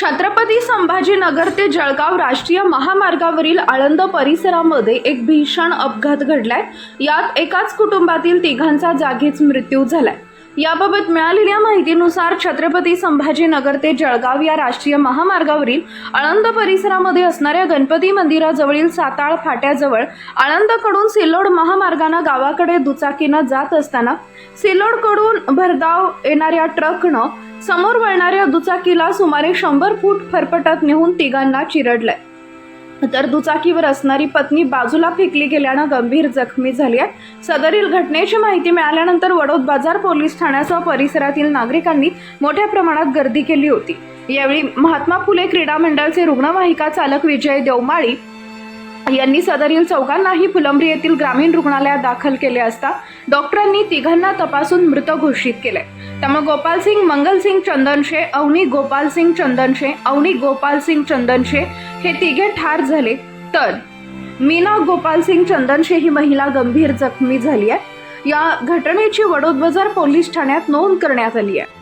छत्रपती संभाजीनगर ते जळगाव राष्ट्रीय महामार्गावरील आळंद परिसरामध्ये एक भीषण अपघात घडलाय. यात एकाच कुटुंबातील तिघांचा जागीच मृत्यू झालाय. याबाबत मिळालेल्या माहितीनुसार छत्रपती संभाजीनगर ते जळगाव या राष्ट्रीय महामार्गावरील आळंद परिसरामध्ये असणाऱ्या गणपती मंदिराजवळील साताळ फाट्याजवळ आळंदकडून सिल्लोड महामार्गानं गावाकडे दुचाकीनं जात असताना सिल्लोडकडून भरधाव येणाऱ्या ट्रकनं समोर वळणाऱ्या दुचाकीला सुमारे शंभर फूट फरफटत नेऊन तिघांना चिरडलंय. तर दुचाकीवर असणारी पत्नी बाजूला फेकली गेल्यानं गंभीर जखमी झाली आहे. सदरील घटनेची माहिती मिळाल्यानंतर वडोद बाजार पोलीस ठाण्यासह परिसरातील नागरिकांनी मोठ्या प्रमाणात गर्दी केली होती. यावेळी महात्मा फुले क्रीडा मंडळचे रुग्णवाहिका चालक विजय देवमाळी यांनी सदरील चौघांनाही फुलंब्री येथील ग्रामीण रुग्णालयात दाखल केले असता डॉक्टरांनी तिघांना तपासून मृत घोषित केले. त्यामुळे गोपालसिंग मंगलसिंग चंदनशे अवनी गोपालसिंग चंदनशे अवनी गोपालसिंग चंदनशे हे तिघे ठार झाले. तर मीना गोपालसिंग चंदनशे ही महिला गंभीर जखमी झाली आहे. या घटनेची वडोद बाजार पोलीस ठाण्यात नोंद करण्यात आली आहे.